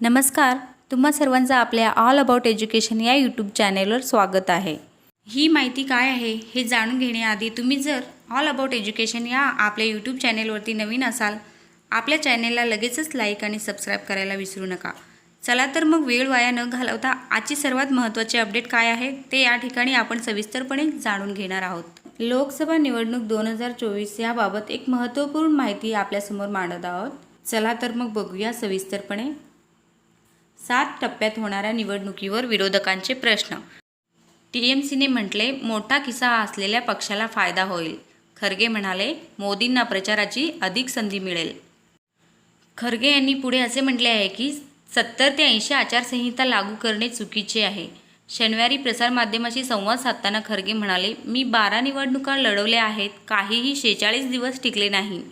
नमस्कार तुम्हा सर्वांचं आपल्या ऑल अबाउट एज्युकेशन या यूट्यूब चॅनेलवर स्वागत आहे. ही माहिती काय आहे हे जाणून घेण्याआधी तुम्ही जर ऑल अबाउट एज्युकेशन या आपल्या यूट्यूब चॅनेलवरती नवीन असाल आपल्या चॅनेलला लगेचच लाईक आणि सबस्क्राईब करायला विसरू नका. चला तर मग वेळ वाया न घालवता आजची सर्वात महत्त्वाचे अपडेट काय आहे ते या ठिकाणी आपण सविस्तरपणे जाणून घेणार आहोत. लोकसभा निवडणूक दोन हजार चोवीस याबाबत एक महत्त्वपूर्ण माहिती आपल्यासमोर मांडत आहोत. चला तर मग बघूया सविस्तरपणे. सात टप्प्यात होणाऱ्या निवडणुकीवर विरोधकांचे प्रश्न. टी एम सीने म्हटले मोठा किस्सा असलेल्या पक्षाला फायदा होईल. खरगे म्हणाले मोदींना प्रचाराची अधिक संधी मिळेल. खरगे यांनी पुढे असे म्हटले आहे की सत्तर ते ऐंशी आचारसंहिता लागू करणे चुकीचे आहे. शनिवारी प्रसारमाध्यमाशी संवाद साधताना खरगे म्हणाले मी बारा निवडणुका लढवल्या आहेत. काहीही शेहेचाळीस दिवस टिकले नाही.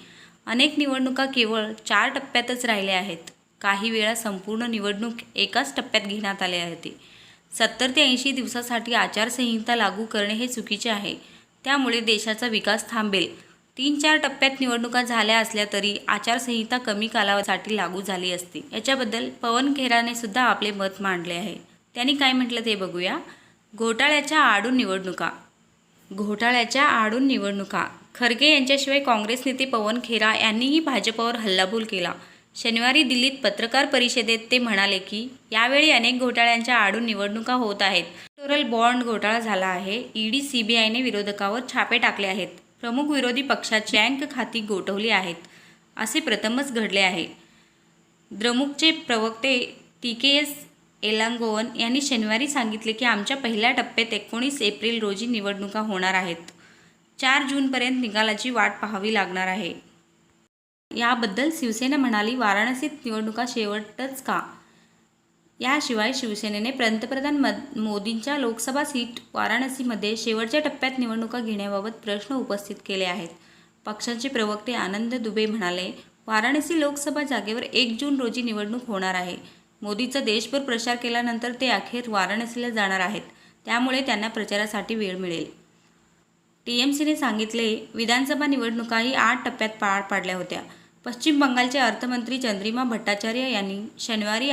अनेक निवडणुका केवळ चार टप्प्यातच राहिल्या आहेत. काही वेळा संपूर्ण निवडणूक एकाच टप्प्यात घेण्यात आले होते. सत्तर ते ऐंशी दिवसासाठी आचारसंहिता लागू करणे हे चुकीचे आहे. त्यामुळे देशाचा विकास थांबेल. तीन चार टप्प्यात निवडणुका झाल्या असल्या तरी आचारसंहिता कमी कालावधीसाठी लागू झाली असती. याच्याबद्दल पवन खेराने सुद्धा आपले मत मांडले आहे. त्यांनी काय म्हटलं ते बघूया. घोटाळ्याच्या आडून निवडणुका. घोटाळ्याच्या आडून निवडणुका. खरगे यांच्याशिवाय काँग्रेस नेते पवन खेरा यांनीही भाजपवर हल्लाबोल केला. शनिवारी दिल्लीत पत्रकार परिषदेत ते म्हणाले की यावेळी अनेक घोटाळ्यांच्या आडून निवडणुका होत आहेत. इलेक्टोरल बॉन्ड घोटाळा झाला आहे. ईडी सीबीआयने विरोधकावर छापे टाकले आहेत. प्रमुख विरोधी पक्षाची बँक खाती गोठवली आहेत. असे प्रथमच घडले आहे. द्रमुकचे प्रवक्ते टी के एस एलांगोवन यांनी शनिवारी सांगितले की आमच्या पहिल्या टप्प्यात एकोणीस एप्रिल रोजी निवडणुका होणार आहेत. चार जूनपर्यंत निकालाची वाट पाहावी लागणार आहे. याबद्दल शिवसेना म्हणाली वाराणसीत निवडणुका शेवटच का? याशिवाय शिवसेनेने पंतप्रधान मद मोदींच्या लोकसभा सीट वाराणसीमध्ये शेवटच्या टप्प्यात निवडणुका घेण्याबाबत प्रश्न उपस्थित केले आहेत. पक्षाचे प्रवक्ते आनंद दुबे म्हणाले वाराणसी लोकसभा जागेवर एक जून रोजी निवडणूक होणार आहे. मोदीचा देशभर प्रचार केल्यानंतर ते अखेर वाराणसीला जाणार आहेत. त्यामुळे त्यांना प्रचारासाठी वेळ मिळेल. टी एम सीने सांगितले विधानसभा निवडणुकाही आठ टप्प्यात पार पाडल्या होत्या. पश्चिम बंगालचे अर्थमंत्री चंद्रिमा भट्टाचार्य यांनी शनिवारी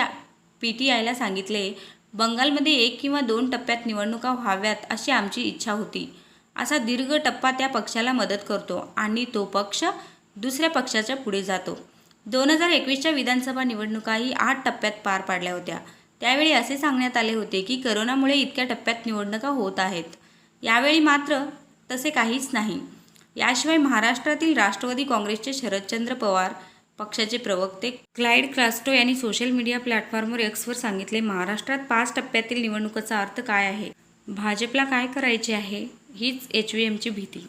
पी टी आयला सांगितले बंगालमध्ये एक किंवा दोन टप्प्यात निवडणुका व्हाव्यात अशी आमची इच्छा होती. असा दीर्घ टप्पा त्या पक्षाला मदत करतो आणि तो पक्ष दुसऱ्या पक्षाच्या पुढे जातो. दोन हजार एकवीसच्या विधानसभा निवडणुकाही आठ टप्प्यात पार पाडल्या होत्या. त्यावेळी असे सांगण्यात आले होते की करोनामुळे इतक्या टप्प्यात निवडणुका होत आहेत. यावेळी मात्र तसे काहीच नाही. याशिवाय महाराष्ट्रातील राष्ट्रवादी काँग्रेसचे शरदचंद्र पवार पक्षाचे प्रवक्ते क्लाइड क्लास्टो यांनी सोशल मीडिया प्लॅटफॉर्मवर एक्सवर सांगितले महाराष्ट्रात पाच टप्प्यातील निवडणुकीचा अर्थ काय आहे? भाजपला काय करायचे आहे? हीच एच व्ही एमची भीती.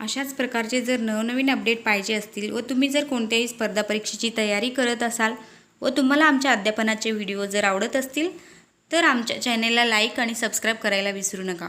अशाच प्रकारचे जर नवनवीन अपडेट पाहिजे असतील व तुम्ही जर कोणत्याही स्पर्धा परीक्षेची तयारी करत असाल व तुम्हाला आमच्या अध्यापनाचे व्हिडिओ जर आवडत असतील तर आमच्या चॅनेलला लाईक आणि सबस्क्राईब करायला विसरू नका.